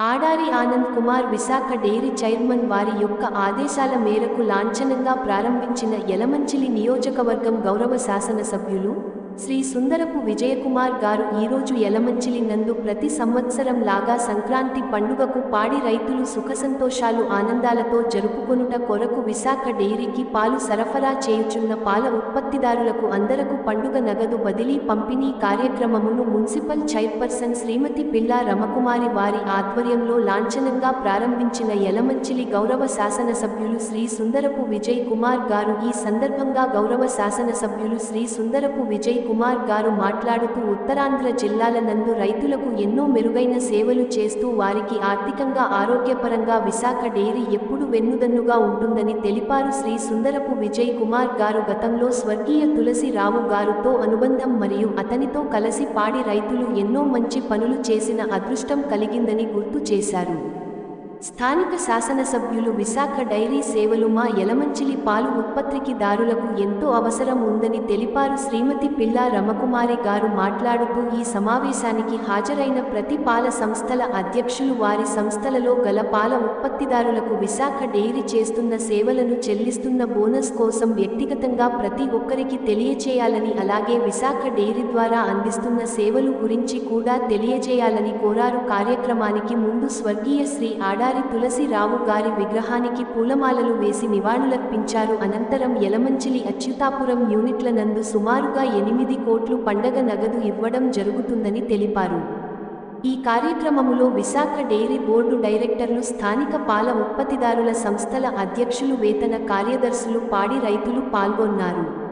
Adari Anand Kumar Visakha dairy chairman వారి యొక్క ఆదేశాల మేరకు లాంఛనంగా ప్రారంభించిన యలమంచిలి నియోజకవర్గం గౌరవ శాసనసభ్యులు శ్రీ సుందరపు విజయకుమార్ గారు ఈరోజు ఎలమంచిలి నందు ప్రతి సంవత్సరం లాగా సంక్రాంతి పండుగకు పాడి రైతులు సుఖసంతోషాలు ఆనందాలతో జరుపుకొనుట కొరకు విశాఖ డెయిరీకి పాలు సరఫరా చేయుచున్న పాల ఉత్పత్తిదారులకు అందరకు పండుగ నగదు బదిలీ పంపిణీ కార్యక్రమమును మున్సిపల్ చైర్పర్సన్ శ్రీమతి పిల్లా రమకుమారి వారి ఆధ్వర్యంలో లాంఛనంగా ప్రారంభించిన ఎలమంచిలి గౌరవ శాసనసభ్యులు శ్రీ సుందరపు విజయ్ కుమార్ గారు ఈ సందర్భంగా గౌరవ శాసనసభ్యులు శ్రీ సుందరపు విజయ్ కుమార్ గారు మాట్లాడుతూ ఉత్తరాంధ్ర జిల్లాల నందు రైతులకు ఎన్నో మెరుగైన సేవలు చేస్తూ వారికి ఆర్థికంగా ఆరోగ్యపరంగా విశాఖ డైరీ ఎప్పుడు వెన్నుదన్నుగా ఉంటుందని తెలిపారు. శ్రీ సుందరపు విజయ్ కుమార్ గారు గతంలో స్వర్గీయ తులసి రావు గారుతో అనుబంధం మరియు అతనితో కలిసి పాడి రైతులు ఎన్నో మంచి పనులు చేసిన అదృష్టం కలిగిందని గుర్తు చేశారు. స్థానిక శాసనసభ్యులు విశాఖ డైరీ సేవలు మా యలమంచిలి పాలు ఉత్పత్తికి దారులకు ఎంతో అవసరం ఉందని తెలిపారు శ్రీమతి పిల్లా రమకుమారి గారు మాట్లాడుతూ ఈ సమావేశానికి హాజరైన ప్రతి పాల సంస్థల అధ్యక్షులు వారి సంస్థలలో గల పాల ఉత్పత్తిదారులకు విశాఖ డైరీ చేస్తున్న సేవలను చెల్లిస్తున్న బోనస్ కోసం వ్యక్తిగతంగా ప్రతి ఒక్కరికి తెలియచేయాలని అలాగే విశాఖ డైరీ ద్వారా అందిస్తున్న సేవలు గురించి కూడా తెలియజేయాలని కోరారు. కార్యక్రమానికి ముందు స్వర్గీయ శ్రీ ఆడారి తులసిరావు గారి విగ్రహానికి పూలమాలలు వేసి నివాళులర్పించారు. అనంతరం యలమంచిలి అచ్యుతాపురం యూనిట్ల నందు సుమారుగా ఎనిమిది కోట్లు పండగ నగదు ఇవ్వడం జరుగుతుందని తెలిపారు. ఈ కార్యక్రమములో విశాఖ డైరీ బోర్డు డైరెక్టర్లు స్థానిక పాల ఉత్పత్తిదారుల సంస్థల అధ్యక్షులు వేతన కార్యదర్శులు పాడి రైతులు పాల్గొన్నారు.